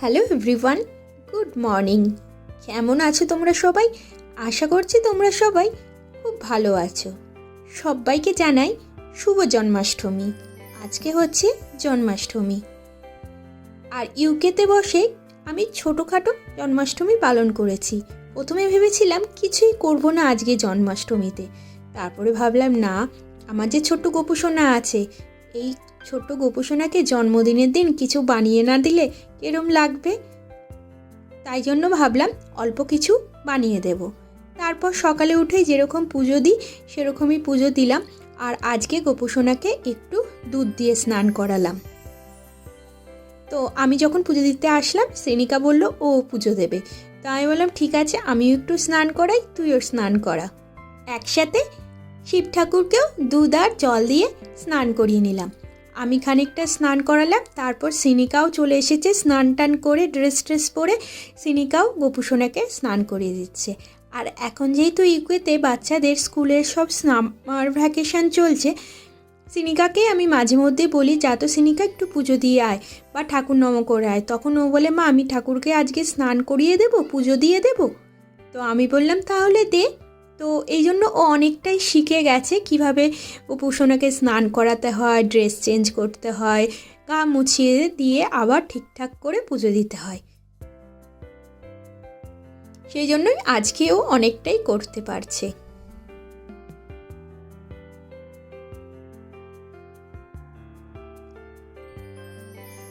Hello everyone, good morning. কেমন আছো তোমরা সবাই? আশা করছি তোমরা সবাই খুব ভালো আছো। সবাইকে জানাই শুভ জন্মাষ্টমী। আজকে হচ্ছে জন্মাষ্টমী। আর ইউকেতে বসে আমি ছোটোখাটো জন্মাষ্টমী পালন করেছি। প্রথমে ভেবেছিলাম কিছুই করব না আজকে জন্মাষ্টমীতে। তারপরে ভাবলাম, না, আমার যে ছোট্ট গোপুসোনা আছে, এই ছোট্ট গোপুসোনাকে জন্মদিনের দিন কিছু বানিয়ে না দিলে এরম লাগবে? তাই জন্য ভাবলাম, অল্প কিছু বানিয়ে দেব। তারপর সকালে উঠেই যেরকম পুজো দিই, সেরকমই পুজো দিলাম। আর আজকে গোপুসোনাকে একটু দুধ দিয়ে স্নান করালাম। তো আমি যখন পুজো দিতে আসলাম শ্রেণিকা বলল, ও পুজো দেবে। তো আমি বললাম, ঠিক আছে, আমিও একটু স্নান করাই, তুইও স্নান করা। একসাথে শিব ঠাকুরকেও দুধ আর জল দিয়ে স্নান করিয়ে নিলাম। আমি খানিকটা স্নান করালাম, তারপর সিনিকাও চলে এসেছে, স্নান টান করে ড্রেস ট্রেস পরে সিনিকাও গোপুসোনাকে স্নান করিয়ে দিচ্ছে। আর এখন যেহেতু ইউকেতে বাচ্চাদের স্কুলের সব সামার ভ্যাকেশন চলছে সিনিকাকে আমি মাঝে মধ্যে বলি, যা তো সিনিকা, একটু পুজো দিয়ে আয়। বা ঠাকুর নম করে আয়। তখন ও বলে, মা, আমি ঠাকুরকে আজকে স্নান করিয়ে দেব, পুজো দিয়ে দেব? তো আমি বললাম, তাহলে দে। তো এই জন্য ও অনেকটাই শিখে গেছে কীভাবে উপাসনাকে স্নান করাতে হয়, ড্রেস চেঞ্জ করতে হয়, গা মুছিয়ে দিয়ে আবার ঠিকঠাক করে পুজো দিতে হয়। সেই জন্যই আজকেও অনেকটাই করতে পারছে।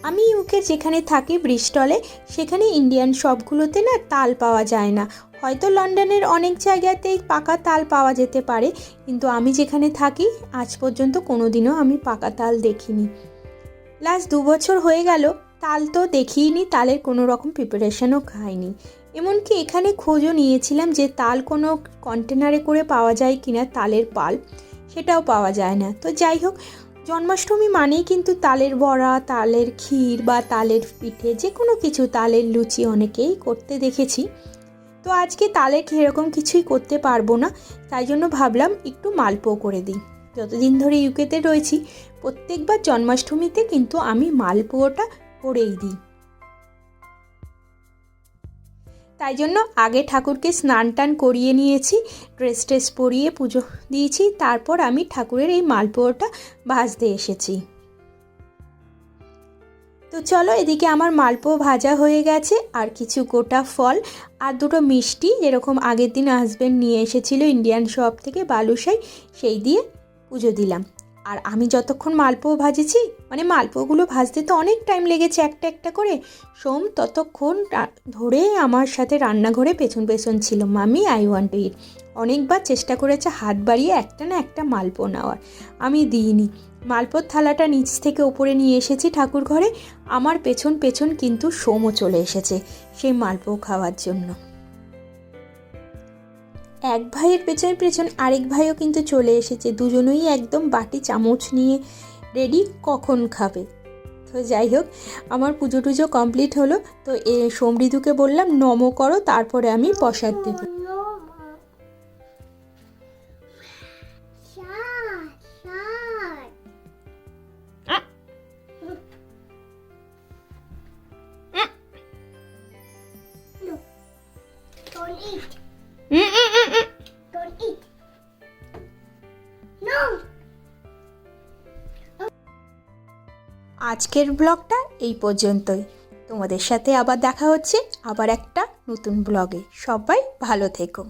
আমি ইউকে যেখানে থাকি ব্রিস্টলে, সেখানে ইন্ডিয়ান শপগুলোতে না তাল পাওয়া যায় না। হয়তো লন্ডনের অনেক জায়গাতেই পাকা তাল পাওয়া যেতে পারে, কিন্তু আমি যেখানে থাকি, আজ পর্যন্ত কোনো দিনও আমি পাকা তাল দেখিনি। লাস্ট দু বছর হয়ে গেল, তাল তো দেখিইনি, তালের কোনো রকম প্রিপারেশনও খাইনি। এমনকি এখানে খোঁজও নিয়েছিলাম যে তাল কোনো কন্টেনারে করে পাওয়া যায় কিনা তালের পাল, সেটাও পাওয়া যায় না। তো যাই হোক জন্মাষ্টমী মানেই কিন্তু তালের বড়া, তালের ক্ষীর বা তালের পিঠে যে কোনো কিছু তালের লুচি অনেকেই করতে দেখেছি। তো আজকে তালের এরকম কিছুই করতে পারব না, তাই জন্য ভাবলাম একটু মালপো করে দিই। যতদিন ধরে ইউকেতে রয়েছি, প্রত্যেকবার জন্মাষ্টমীতে কিন্তু আমি মালপোয়াটা করেই দিই। তাই জন্য আগে ঠাকুরকে স্নান টান করিয়ে নিয়েছি ড্রেস ট্রেস পরিয়ে পুজো দিয়েছি, তারপর আমি ঠাকুরের এই মালপোয়াটা ভাজতে এসেছি। তো চলো এদিকে আমার মালপোয়া ভাজা হয়ে গেছে, আর কিছু গোটা ফল আর দুটো মিষ্টি যেরকম আগের দিন হাজব্যান্ড নিয়ে এসেছিল ইন্ডিয়ান শপ থেকে বালুশাই, সেই দিয়ে পুজো দিলাম। আর আমি যতক্ষণ মালপোয়া ভাজেছি মানে মালপোয়াগুলো ভাজতে তো অনেক টাইম লেগেছে একটা একটা করে, সোম ততক্ষণ ধরে আমার সাথে রান্নাঘরে পেছন পেছন ছিল মামি আই ওয়ান্ট ইট। অনেকবার চেষ্টা করেছে হাত বাড়িয়ে একটা না একটা মালপো নেওয়ার। আমি দিইনি। মালপোর থালাটা নিচ থেকে ওপরে নিয়ে এসেছি ঠাকুর ঘরে আমার পেছন পেছন কিন্তু সোমও চলে এসেছে সেই মালপো খাওয়ার জন্য। এক ভাইয়ের পেছন পেছন আরেক ভাইও কিন্তু চলে এসেছে। দুজনেই একদম বাটি চামচ নিয়ে রেডি কখন খাবে। তো যাই হোক, আমার পুজো টুজো কমপ্লিট হলো। তো এ সমৃদ্ধকে বললাম, নম করো, তারপরে আমি প্রসাদ দেবো। Don't eat. আজকের ব্লগটা এই পর্যন্তই। তোমাদের সাথে আবার দেখা হচ্ছে আবার একটা নতুন ব্লগে। সবাই ভালো থেকো।